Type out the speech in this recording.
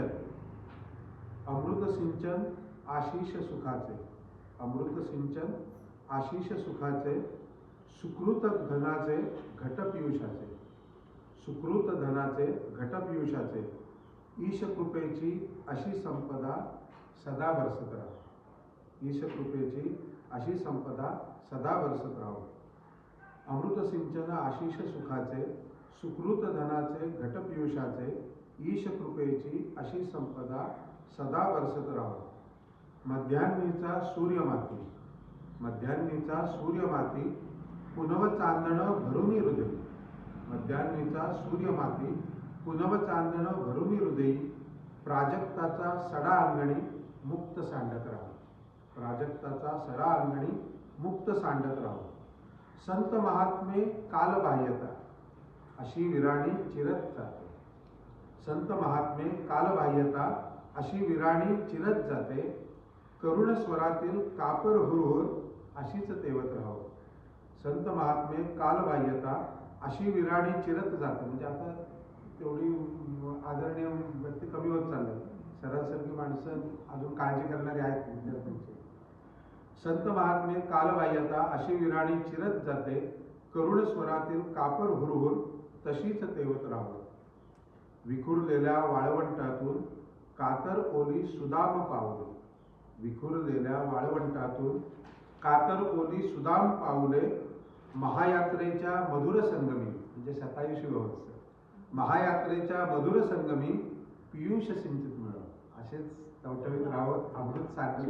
सिंचन. अमृत सिंचन आशिष सुखाचे. अमृत सिंचन आशिष सुखाचे सुकृत धनाचे घटपियुषाचे सुकृत धनाचे घटपियुषाचे ईशकृपेची अशी संपदा सदा बरसत राहो. ईशकृपेची अशी संपदा सदा बरसत राहो. अमृत सिंचन आशिष सुखाचे सुकृत धनाचे घटपियुषाचे ईश कृपेची अशी संपदा सदा वरसत राहो. मध्यान्नीचा सूर्यमाती. मध्यान्नीचा सूर्यमाती पुनव चांदण भरून हृदय. मध्यान्नीचा सूर्यमाती पुनव चांदण भरून हृदयी. प्राजक्ताचा सडा अंगणी मुक्त सांडत राहो. प्राजक्ताचा सडा अंगणी मुक्त सांडत राहो. संत महात्मे कालबाह्यता. अशी विराणी चिरत जाते. संत महात्मे कालबाह्यता अशी विराणी चिरत जाते. करुण स्वरातील कापर हुरहुर अशीच तेवत राहो. संत महात्मे कालबाह्यता अशी विराणी चिरत जाते. म्हणजे आता तेवढी आदरणीय व्यक्ती कमी होत चालले सरासरी माणसं अजून काळजी करणारी आहेत विद्यार्थ्यांची. संत महात्मे कालबाह्यता अशी विराणी चिरत जाते. करुण स्वरातील कापर हुरहुर तशीच तेवत राहो. विखुरलेल्या वाळवंटातून कातर ओली सुदाम पावले. विखुरलेल्या वाळवंटातून कातर ओली सुदाम पावले महायात्रेच्या मधुर संगमी म्हणजे सताविशी व्यवस्था महायात्रेच्या मधुर संगमी पियुष सिंचित मिळव असेच टवटवीत रावत अमृत सागर